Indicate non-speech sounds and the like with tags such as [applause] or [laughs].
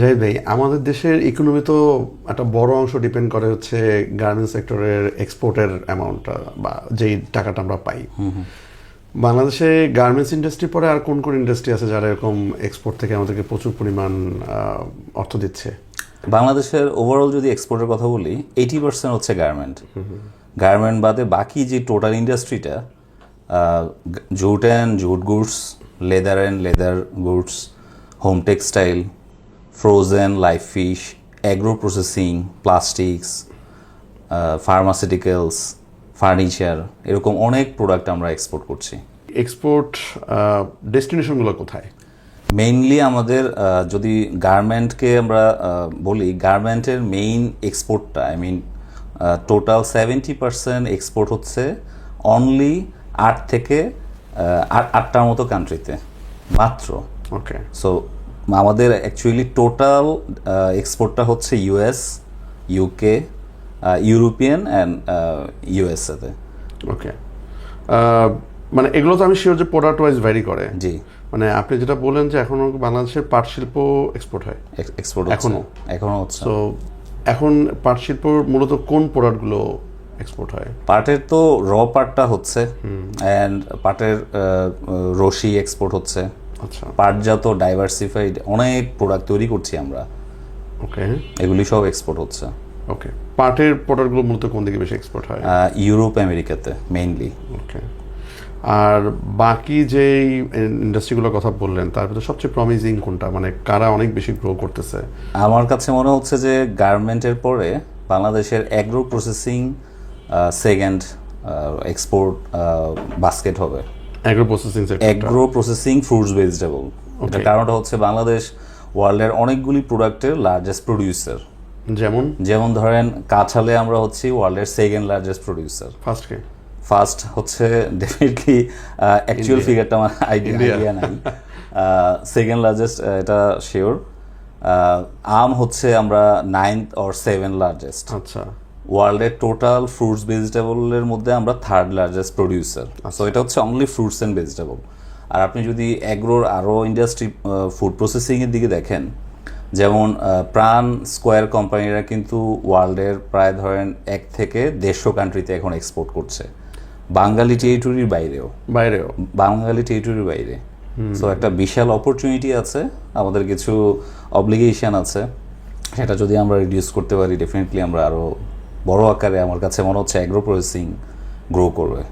জাহিদ ভাই আমাদের দেশের ইকোনমি তো একটা বড় অংশ ডিপেন্ড করে হচ্ছে গার্মেন্টস সেক্টরের এক্সপোর্টের অ্যামাউন্টটা বা যেই টাকাটা আমরা পাই। বাংলাদেশে গার্মেন্টস ইন্ডাস্ট্রি পরে আর কোন কোন ইন্ডাস্ট্রি আছে যারা এরকম এক্সপোর্ট থেকে আমাদেরকে প্রচুর পরিমাণ অর্থ দিচ্ছে? বাংলাদেশের ওভারঅল যদি এক্সপোর্টের কথা বলি এইটি পার্সেন্ট হচ্ছে গার্মেন্ট গার্মেন্ট বাদে বাকি যে total ইন্ডাস্ট্রিটা jute and jute goods leather and leather goods home textile frozen life fish agro processing plastics pharmaceuticals furniture এরকম অনেক প্রোডাক্ট আমরা এক্সপোর্ট করছি। এক্সপোর্ট ডেস্টিনেশনগুলো কোথায়? মেইনলি আমাদের যদি গার্মেন্টকে আমরা বলি গার্মেন্টের main এক্সপোর্টটা I mean total seventy percent export হচ্ছে অনলি আট থেকে আট আটটার মতো কান্ট্রিতে মাত্র। ওকে সো আমাদের অ্যাকচুয়ালি টোটাল এক্সপোর্টটা হচ্ছে ইউএস ইউকে ইউরোপিয়ান অ্যান্ড ইউএসএতে ওকে মানে এগুলো তো আমি শিওর যে প্রোডাক্ট ওয়াইজ ভ্যারি করে। জি। মানে আপনি যেটা বললেন যে এখনও বাংলাদেশের পাট শিল্প এক্সপোর্ট হয়। এক্সপোর্ট এখনও? এখনও হচ্ছে। তো এখন পাট শিল্প মূলত কোন প্রোডাক্টগুলো এক্সপোর্ট হয়? পাটের তো র পাটটা হচ্ছে। অ্যান্ড পাটের রশি এক্সপোর্ট হচ্ছে। পাটজাত ডাইভার্সিফাইড অনেক প্রোডাক্ট তৈরি করছি আমরা। ওকে এগুলি সব এক্সপোর্ট হচ্ছে। ওকে পাটের প্রোডাক্টগুলো মূলত কোন দিকে বেশি এক্সপোর্ট হয়? ইউরোপ আমেরিকাতে মেইনলি ওকে আর বাকি যেই ইন্ডাস্ট্রিগুলোর কথা বললেন তার ভিতরে সবচেয়ে প্রমিজিং কোনটা? মানে কারা অনেক বেশি গ্রো করতেছে? আমার কাছে মনে হচ্ছে যে গার্মেন্টের পরে বাংলাদেশের agro processing second export basket হবে। Agro processing agro processing fruits vegetable এটা কারণটা হচ্ছে বাংলাদেশ ওয়ার্ল্ডের অনেকগুলি প্রোডাক্টের লার্জেস্ট প্রডিউসার যেমন? যেমন ধরেন কাঁঠালে আমরা হচ্ছি ওয়ার্ল্ডের সেকেন্ড লার্জেস্ট প্রডিউসার ফার্স্ট কে? ফার্স্ট হচ্ছে ডেফিনেটলি অ্যাকচুয়াল ফিগারটা আমার আইডিয়া আইডিয়া নাই। [laughs] সেকেন্ড লার্জেস্ট এটা শিওর আম হচ্ছে আমরা নাইনথ অর সেভেন লার্জেস্ট আচ্ছা। ওয়ার্ল্ডের টোটাল ফ্রুটস ভেজিটেবলের মধ্যে আমরা থার্ড লার্জেস্ট প্রডিউসার। সো এটা হচ্ছে অনলি ফ্রুটস অ্যান্ড ভেজিটেবল আর আপনি যদি অ্যাগ্রোর আরও ইন্ডাস্ট্রি ফুড প্রসেসিংয়ের দিকে দেখেন যেমন প্রাণ স্কোয়ার কোম্পানিরা কিন্তু ওয়ার্ল্ডের প্রায় ধরেন এক থেকে দেড়শো কান্ট্রিতে এখন এক্সপোর্ট করছে। বাঙালি টেরিটরির বাইরেও। বাইরেও। বাঙালি টেরিটরির বাইরে। সো একটা বিশাল অপরচুনিটি আছে আমাদের কিছু অব্লিগেশন আছে সেটা যদি আমরা রিডিউস করতে পারি ডেফিনেটলি আমরা আরও বড় আকারে আমার কাছে মনে হচ্ছে অ্যাগ্রো প্রসেসিং গ্রো করবে।